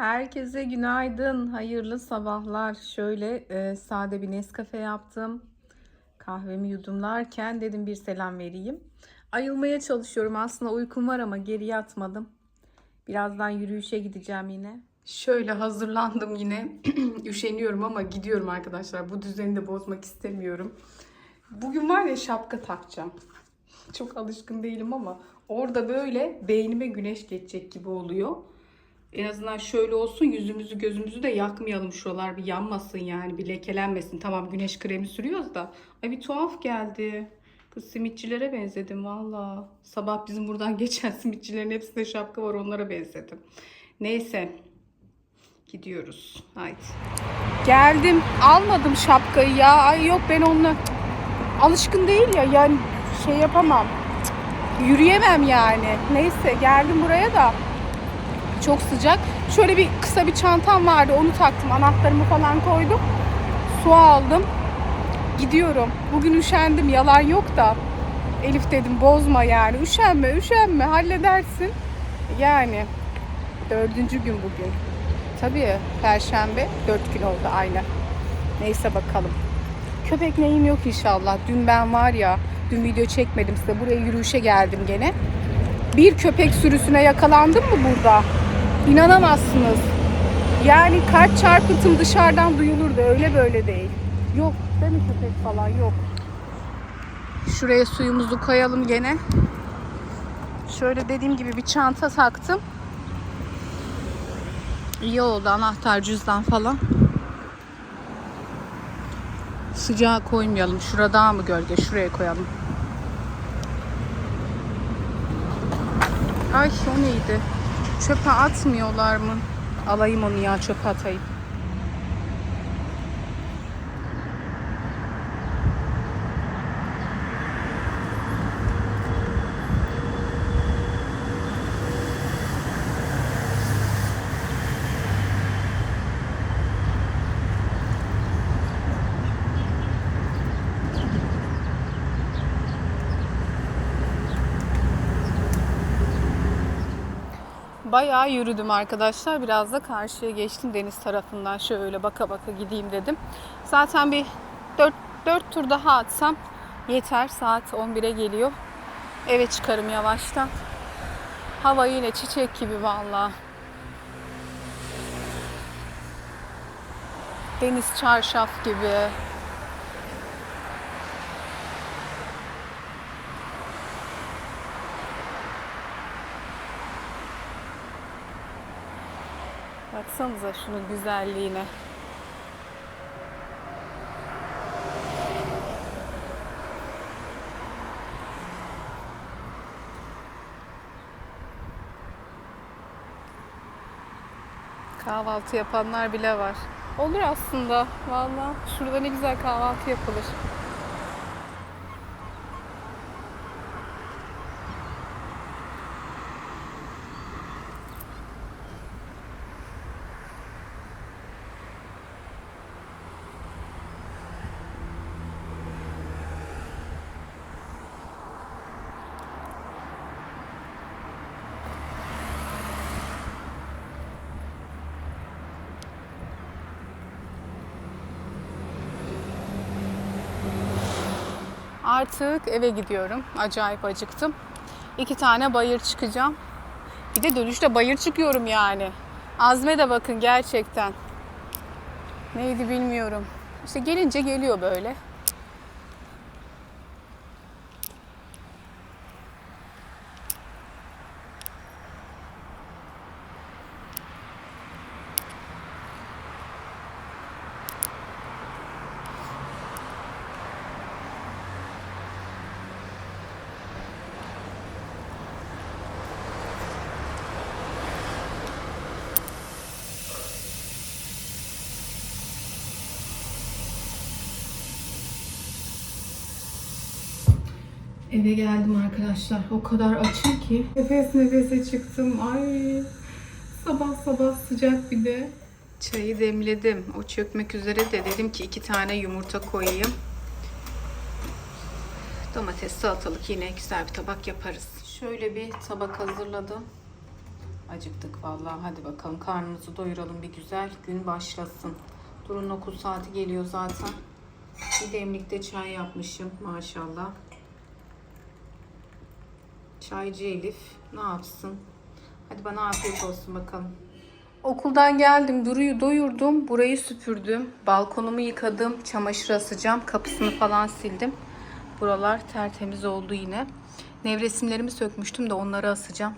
Herkese günaydın, hayırlı sabahlar. Şöyle e, sade bir Nescafe yaptım. Kahvemi yudumlarken dedim bir selam vereyim. Ayılmaya çalışıyorum. Aslında uykum var ama geri yatmadım. Birazdan yürüyüşe gideceğim yine. Şöyle hazırlandım yine. Üşeniyorum ama gidiyorum arkadaşlar. Bu düzeni de bozmak istemiyorum. Bugün var ya şapka takacağım. Çok alışkın değilim ama orada böyle beynime güneş geçecek gibi oluyor. En azından şöyle olsun yüzümüzü gözümüzü de yakmayalım şuralar bir yanmasın yani bir lekelenmesin. Tamam güneş kremi sürüyoruz da. Ay bir tuhaf geldi. Kız simitçilere benzedim valla. Sabah bizim buradan geçen simitçilerin hepsinde şapka var onlara benzedim. Neyse. Gidiyoruz. Haydi. Geldim. Almadım şapkayı ya. Ay yok ben onunla alışkın değil ya. Yani şey yapamam. Yürüyemem yani. Neyse geldim buraya da çok sıcak. Şöyle bir kısa bir çantam vardı. Onu taktım. Anahtarımı falan koydum. Su aldım. Gidiyorum. Bugün üşendim. Yalan yok da. Elif dedim bozma yani. Üşenme, üşenme. Halledersin. Yani dördüncü gün bugün. Tabii Perşembe dört gün oldu aynı. Neyse bakalım. Köpek neyim yok inşallah. Dün ben var ya, dün video çekmedim size. Buraya yürüyüşe geldim gene. Bir köpek sürüsüne yakalandım mı burada? İnanamazsınız. Yani kalp çarpıntım dışarıdan duyulurdu. Öyle böyle değil. Yok değil mi köpek falan yok. Şuraya suyumuzu koyalım gene. Şöyle dediğim gibi bir çanta taktım. İyi oldu anahtar cüzdan falan. Sıcağa koymayalım. Şurada mı gölge? Şuraya koyalım. Ay o neydi? Çöpe atmıyorlar mı? Alayım onu ya çöpe atayım. Bayağı yürüdüm arkadaşlar. Biraz da karşıya geçtim deniz tarafından. Şöyle baka baka gideyim dedim. Zaten bir 4, 4 tur daha atsam yeter. Saat 11'e geliyor. Eve çıkarım yavaştan. Hava yine çiçek gibi vallahi. Deniz çarşaf gibi. Baksanıza şunun güzelliğine. Kahvaltı yapanlar bile var. Olur aslında. Vallahi şurada ne güzel kahvaltı yapılır. Artık eve gidiyorum. Acayip acıktım. İki tane bayır çıkacağım. Bir de dönüşte bayır çıkıyorum yani. Azme de bakın gerçekten. Neydi bilmiyorum. İşte gelince geliyor böyle. Eve geldim arkadaşlar. O kadar açım ki. Nefes nefese çıktım. Ay sabah sabah sıcak bir de. Çayı demledim. O çökmek üzere de dedim ki iki tane yumurta koyayım. Domates, salatalık yine güzel bir tabak yaparız. Şöyle bir tabak hazırladım. Acıktık vallahi. Hadi bakalım karnımızı doyuralım bir güzel. Gün başlasın. Durun okul saati geliyor zaten. Bir demlikte çay yapmışım maşallah. Çaycı Elif ne yapsın? Hadi bana afiyet olsun bakalım. Okuldan geldim, Duru'yu doyurdum, burayı süpürdüm, balkonumu yıkadım, çamaşır asacağım, kapısını falan sildim. Buralar tertemiz oldu yine. Nevresimlerimi sökmüştüm de onları asacağım.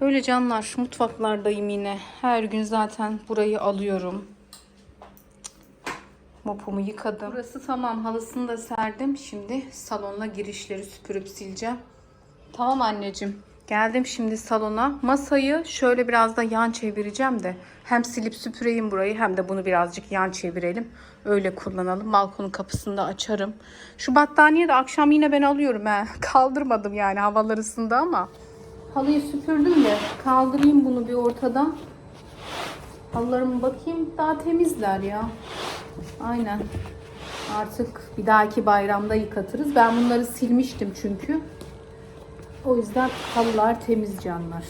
Böyle canlar, mutfaklardayım yine. Her gün zaten burayı alıyorum. Mopumu yıkadım. Burası tamam, halısını da serdim. Şimdi salonla girişleri süpürüp sileceğim. Tamam anneciğim. Geldim şimdi salona. Masayı şöyle biraz da yan çevireceğim de hem silip süpüreyim burayı hem de bunu birazcık yan çevirelim. Öyle kullanalım. Balkonun kapısını da açarım. Şu battaniye de akşam yine ben alıyorum he. Kaldırmadım yani havalar ısındı ama. Halıyı süpürdüm de kaldırayım bunu bir ortadan. Halılarıma bakayım daha temizler ya. Aynen. Artık bir dahaki bayramda yıkatırız. Ben bunları silmiştim çünkü. O yüzden halılar temiz canlar.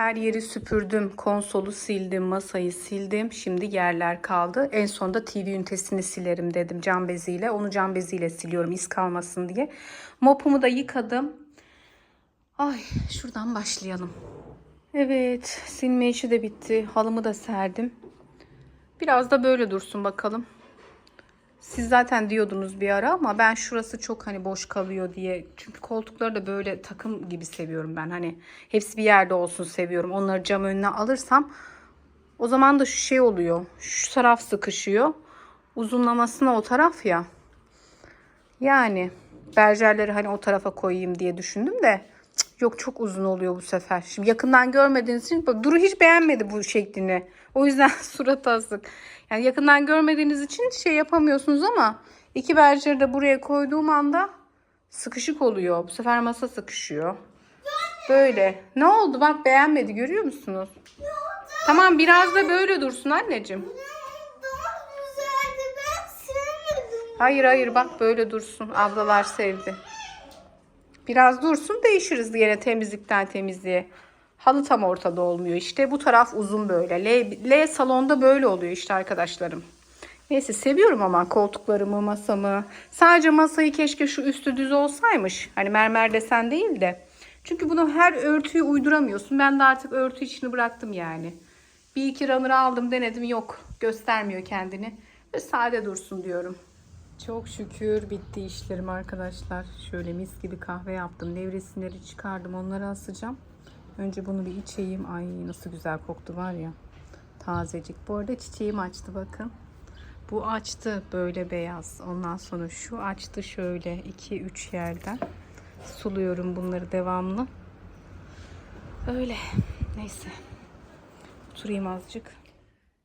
Her yeri süpürdüm, konsolu sildim, masayı sildim. Şimdi yerler kaldı. En sonda TV ünitesini silerim dedim cam beziyle. Onu cam beziyle siliyorum iz kalmasın diye. Mopumu da yıkadım. Ay şuradan başlayalım. Evet silme işi de bitti. Halımı da serdim. Biraz da böyle dursun bakalım. Siz zaten diyordunuz bir ara ama ben şurası çok hani boş kalıyor diye. Çünkü koltukları da böyle takım gibi seviyorum ben. Hani hepsi bir yerde olsun seviyorum. Onları cam önüne alırsam o zaman da şu şey oluyor. Şu taraf sıkışıyor. Uzunlamasına o taraf ya. Yani berjerleri hani o tarafa koyayım diye düşündüm de yok çok uzun oluyor bu sefer. Şimdi yakından görmediğiniz için bak Duru hiç beğenmedi bu şeklini. O yüzden surat asık. Yani yakından görmediğiniz için şey yapamıyorsunuz ama iki berjeri de buraya koyduğum anda sıkışık oluyor. Bu sefer masa sıkışıyor. Böyle. Ne oldu bak beğenmedi görüyor musunuz? Tamam biraz da böyle dursun anneciğim. Hayır hayır bak böyle dursun. Ablalar sevdi. Biraz dursun değişiriz yine temizlikten temizliğe. Halı tam ortada olmuyor işte. Bu taraf uzun böyle. L, L salonda böyle oluyor işte arkadaşlarım. Neyse seviyorum ama koltuklarımı, masamı. Sadece masayı keşke şu üstü düz olsaymış. Hani mermer desen değil de. Çünkü bunu her örtüyü uyduramıyorsun. Ben de artık örtü işini bıraktım yani. Bir iki runner aldım denedim yok. Göstermiyor kendini. Ve sade dursun diyorum. Çok şükür bitti işlerim arkadaşlar. Şöyle mis gibi kahve yaptım. Nevresimleri çıkardım. Onları asacağım. Önce bunu bir içeyim. Ay nasıl güzel koktu var ya. Tazecik. Bu arada çiçeğim açtı bakın. Bu açtı böyle beyaz. Ondan sonra şu açtı şöyle 2-3 yerden. Suluyorum bunları devamlı. Öyle. Neyse. Oturayım azıcık.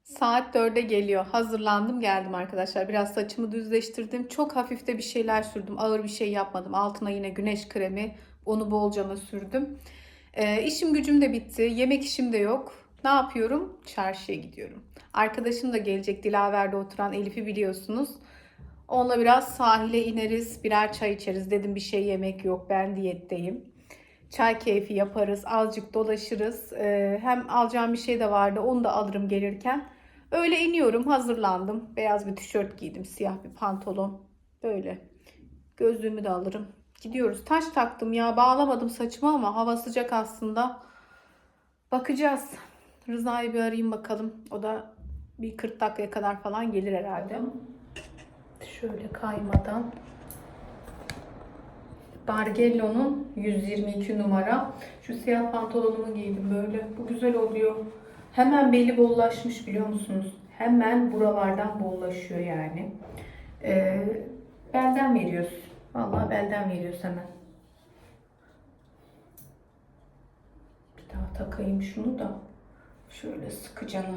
Saat 4'e geliyor. Hazırlandım geldim arkadaşlar. Biraz saçımı düzleştirdim. Çok hafif de bir şeyler sürdüm. Ağır bir şey yapmadım. Altına yine güneş kremi. Onu bolcana sürdüm. Ee, işim gücüm de bitti. Yemek işim de yok. Ne yapıyorum? Çarşıya gidiyorum. Arkadaşım da gelecek. Dilaver'de oturan Elif'i biliyorsunuz. Onunla biraz sahile ineriz. Birer çay içeriz. Dedim bir şey yemek yok. Ben diyetteyim. Çay keyfi yaparız. Azıcık dolaşırız. Ee, hem alacağım bir şey de vardı. Onu da alırım gelirken. Öyle iniyorum. Hazırlandım. Beyaz bir tişört giydim. Siyah bir pantolon. Böyle. Gözlüğümü de alırım. Gidiyoruz. Taş taktım ya. Bağlamadım saçımı ama hava sıcak aslında. Bakacağız. Rıza'yı bir arayayım bakalım. O da bir 40 dakikaya kadar falan gelir herhalde. Şöyle kaymadan. Bargello'nun 122 numara. Şu siyah pantolonumu giydim böyle. Bu güzel oluyor. Hemen beli bollaşmış biliyor musunuz? Hemen buralardan bollaşıyor yani. Ee, belden veriyoruz. Vallahi belden veriyoruz hemen. Bir daha takayım şunu da. Şöyle sıkıcana.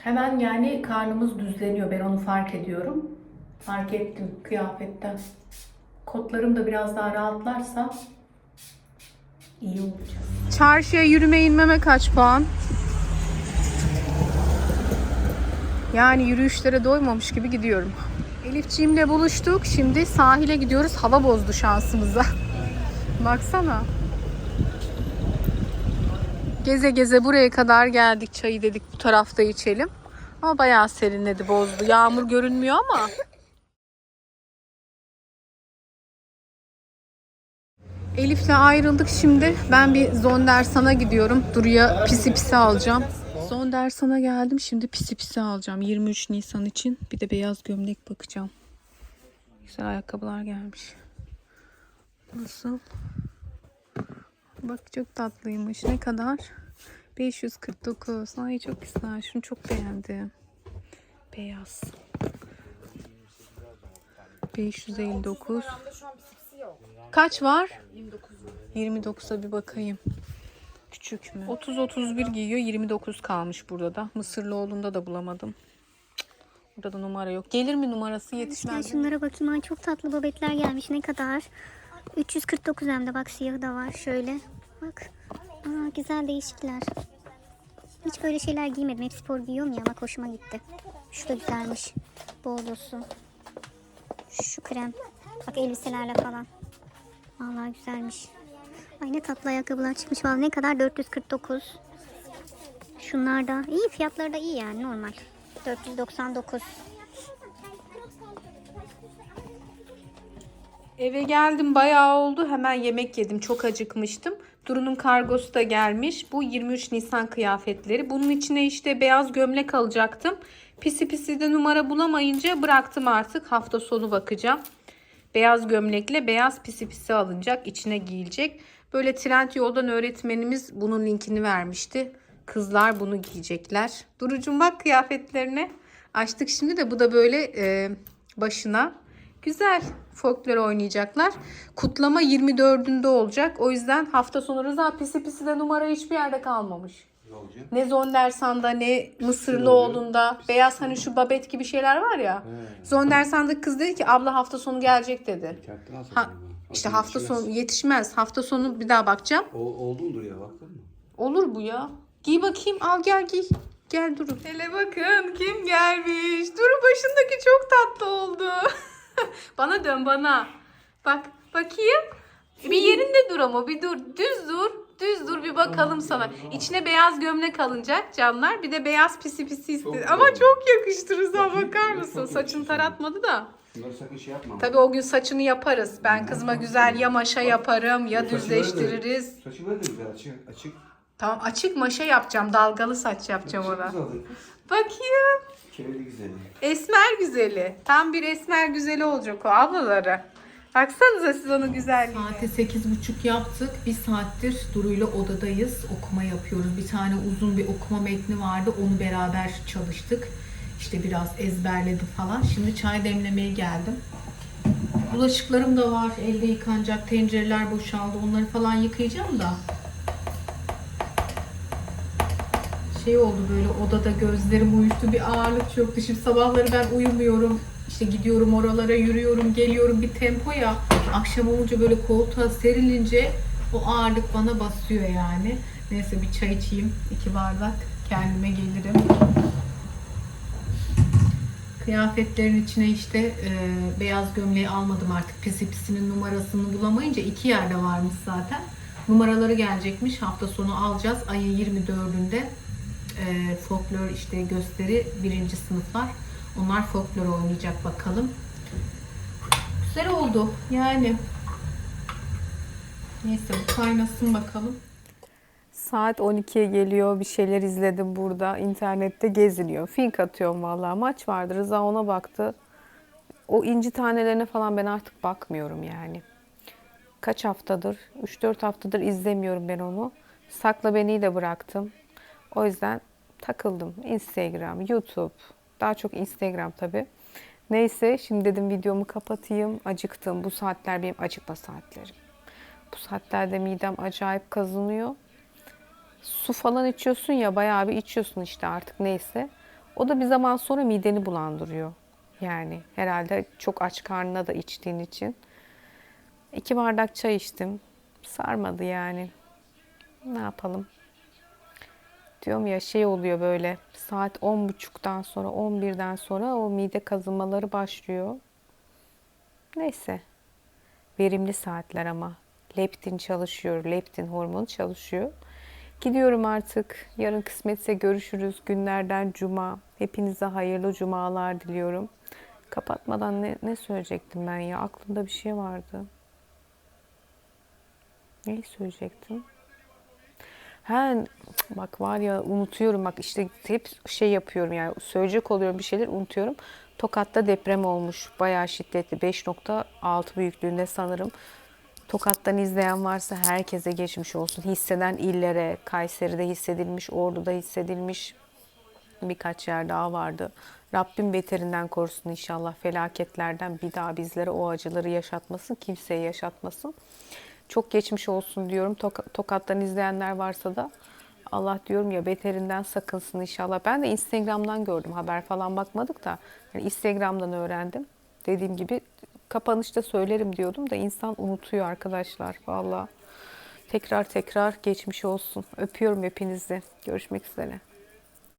Hemen yani karnımız düzleniyor. Ben onu fark ediyorum. Fark ettim kıyafetten. Kotlarım da biraz daha rahatlarsa iyi olacak. Çarşıya yürüme inmeme kaç puan? Yani yürüyüşlere doymamış gibi gidiyorum. Elifciğimle buluştuk. Şimdi sahile gidiyoruz. Hava bozdu şansımıza. Baksana. Geze geze buraya kadar geldik. Çayı dedik bu tarafta içelim. Ama bayağı serinledi, bozdu. Yağmur görünmüyor ama. Elif'le ayrıldık şimdi. Ben bir Zondersan'a gidiyorum. Duru'ya pisi pisi alacağım. Zondersan'a geldim. Şimdi pisi pisi alacağım. 23 Nisan için. Bir de beyaz gömlek bakacağım. Güzel ayakkabılar gelmiş. Nasıl? Bak çok tatlıymış. Ne kadar? 549. Ay çok güzel. Şunu çok beğendim. Beyaz. 559. Kaç var? 29'a bir bakayım. Küçük mü? 30-31 giyiyor. 29 kalmış burada da. Mısırlıoğlu'nda da bulamadım. Burada da numara yok. Gelir mi numarası Ben yetişmez. şunlara bakayım. Ay çok tatlı babetler gelmiş. Ne kadar? 349 hem de bak siyahı da var. Şöyle. Bak. Aa, güzel değişikler. Hiç böyle şeyler giymedim. Hep spor giyiyorum ya. Bak hoşuma gitti. Şu da güzelmiş. Bordosu. Şu krem. Bak elbiselerle falan. Vallahi güzelmiş. Ay ne tatlı ayakkabılar çıkmış. Vallahi ne kadar? 449. Şunlar da iyi. Fiyatları da iyi yani normal. 499. Eve geldim bayağı oldu. Hemen yemek yedim. Çok acıkmıştım. Duru'nun kargosu da gelmiş. Bu 23 Nisan kıyafetleri. Bunun içine işte beyaz gömlek alacaktım. Pisi pisi de numara bulamayınca bıraktım artık. Hafta sonu bakacağım. Beyaz gömlekle beyaz pisi pisi alınacak. içine giyilecek. Böyle trend yoldan öğretmenimiz bunun linkini vermişti. Kızlar bunu giyecekler. Durucum bak kıyafetlerine. Açtık şimdi de bu da böyle e, başına. Güzel folklor oynayacaklar. Kutlama 24'ünde olacak. O yüzden hafta sonu Rıza pisi pisi de numara hiçbir yerde kalmamış. Ne? Ne Zondersan'da ne Mısırlıoğlu'nda. Beyaz hani şu babet gibi şeyler var ya. Zondersan'daki kız dedi ki abla hafta sonu gelecek dedi. Ha, işte hafta sonu yetişmez. Hafta sonu bir daha bakacağım. O, oldu mu ya baktın mı? Olur bu ya. Giy bakayım al gel giy. Gel Duru. Hele bakın kim gelmiş. Duru başındaki çok tatlı oldu. bana dön bana. Bak bakayım. Bir yerinde dur ama bir dur. Düz dur. Düz dur bir bakalım sana. İçine beyaz gömlek alınacak canlar. Bir de beyaz pisi pisi istedi. Ama çok yakıştı Rıza bakar mısın? Saçını taratmadı da. Bunları sakın şey yapma. Tabii o gün saçını yaparız. Ben kızıma güzel ya maşa yaparım ya Saçı düzleştiririz. Saçı böyle de güzel açık. açık. Tamam açık maşa yapacağım. Dalgalı saç yapacağım Çok ona. güzel. Bakayım. Kemerli güzeli. Esmer güzeli. Tam bir esmer güzeli olacak o ablaları. Baksanıza siz onun güzelliğine. Saate sekiz buçuk yaptık. Bir saattir Duru'yla odadayız. Okuma yapıyoruz. Bir tane uzun bir okuma metni vardı. Onu beraber çalıştık. İşte biraz ezberledim falan. Şimdi çay demlemeye geldim. Bulaşıklarım da var. Elde yıkanacak. Tencereler boşaldı. Onları falan yıkayacağım da. şey oldu böyle odada gözlerim uyuştu bir ağırlık çöktü. Şimdi sabahları ben uyumuyorum. İşte gidiyorum oralara yürüyorum geliyorum bir tempo ya. Akşam olunca böyle koltuğa serilince o ağırlık bana basıyor yani. Neyse bir çay içeyim. iki bardak kendime gelirim. Kıyafetlerin içine işte e, beyaz gömleği almadım artık. Pisi pisinin numarasını bulamayınca iki yerde varmış zaten. Numaraları gelecekmiş. Hafta sonu alacağız. Ayın 24'ünde e, folklor işte gösteri birinci sınıflar. Onlar folklor oynayacak bakalım. Güzel oldu yani. Neyse bu kaynasın bakalım. Saat 12'ye geliyor. Bir şeyler izledim burada. İnternette geziniyor. Fink atıyorum vallahi. Maç vardı. Rıza ona baktı. O inci tanelerine falan ben artık bakmıyorum yani. kaç haftadır, 3-4 haftadır izlemiyorum ben onu. Sakla Beni'yi de bıraktım. O yüzden takıldım. Instagram, YouTube. Daha çok Instagram tabii. Neyse şimdi dedim videomu kapatayım. Acıktım. Bu saatler benim acıkma saatlerim. Bu saatlerde midem acayip kazınıyor. Su falan içiyorsun ya bayağı bir içiyorsun işte artık neyse. O da bir zaman sonra mideni bulandırıyor. Yani herhalde çok aç karnına da içtiğin için. İki bardak çay içtim. Sarmadı yani. Ne yapalım? Diyorum ya şey oluyor böyle saat 10.30'dan sonra 11'den sonra o mide kazınmaları başlıyor. Neyse. Verimli saatler ama. Leptin çalışıyor. Leptin hormonu çalışıyor. Gidiyorum artık. Yarın kısmetse görüşürüz. Günlerden cuma. Hepinize hayırlı cumalar diliyorum. Kapatmadan ne, ne söyleyecektim ben ya? Aklımda bir şey vardı. Neyi söyleyecektim? Ha, bak var ya unutuyorum bak işte hep şey yapıyorum yani söyleyecek oluyorum bir şeyler unutuyorum. Tokat'ta deprem olmuş bayağı şiddetli 5.6 büyüklüğünde sanırım. Tokat'tan izleyen varsa herkese geçmiş olsun. Hisseden illere, Kayseri'de hissedilmiş, Ordu'da hissedilmiş birkaç yer daha vardı. Rabbim beterinden korusun inşallah felaketlerden bir daha bizlere o acıları yaşatmasın, kimseye yaşatmasın. Çok geçmiş olsun diyorum. Tok- Tokat'tan izleyenler varsa da Allah diyorum ya beterinden sakınsın inşallah. Ben de Instagram'dan gördüm. Haber falan bakmadık da. Yani Instagram'dan öğrendim. Dediğim gibi kapanışta söylerim diyordum da insan unutuyor arkadaşlar. Valla tekrar tekrar geçmiş olsun. Öpüyorum hepinizi. Görüşmek üzere.